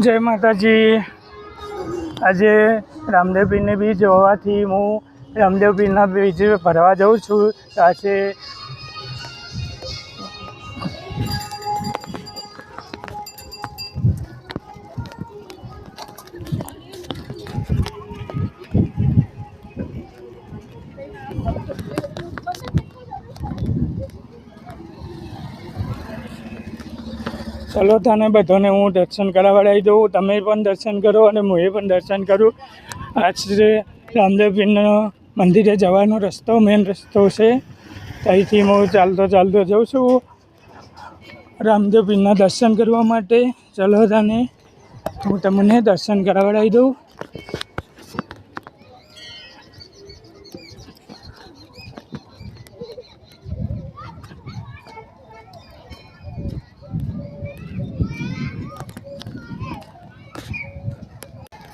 જય માતાજી. આજે રામદેવ પીરને બીજ હોવાથી હું રામદેવ પીરના બીજ ભરવા જાઉં છું. આજે ચલો તને બધાને હું દર્શન કરાવડાવી દઉં તમે પણ દર્શન કરો અને હું એ પણ દર્શન કરું. આજે રામદેવપીરનો મંદિરે જવાનો રસ્તો મેન રસ્તો છે, ત્યાંથી હું ચાલતો ચાલતો જાઉં છું. રામદેવપીરના દર્શન કરવા માટે ચલો તને હું તમને દર્શન કરાવડાવી દઉં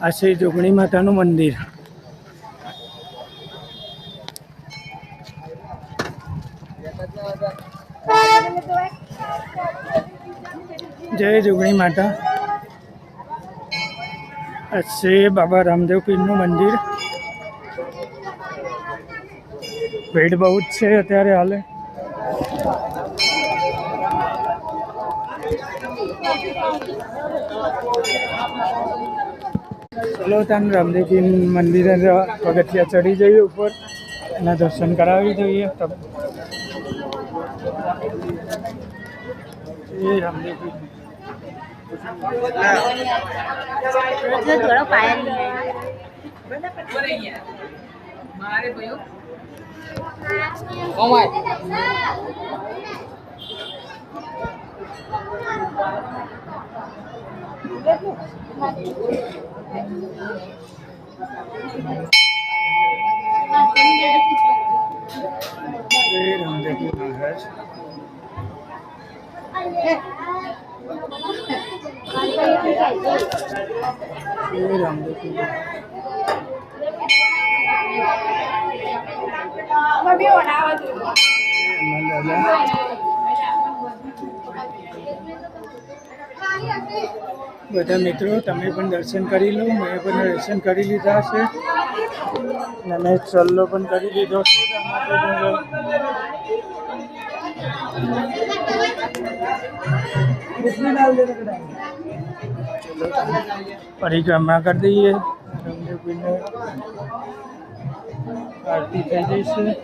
આ શ્રી જોગણી માતાનું મંદિર. જય જોગણી માતા. છે બાબા રામદેવ પીરનું મંદિર. ભીડ બહુ જ છે અત્યારે હાલે. ચલો તાન રામદેવ મંદિરે પગથિયા ચડી જઈએ ઉપર એના દર્શન કરાવી જોઈએ. એ થોડો પાયલ એ રામદેવ પીર બધા મિત્રો, તમે પણ દર્શન કરી લો. મેં પણ દર્શન કરી લીધા છે. અને મેં ચલ્લો પણ કરી દીધો છે. પરિક્રમા કરી દઈએ. આરતી થઈ જશે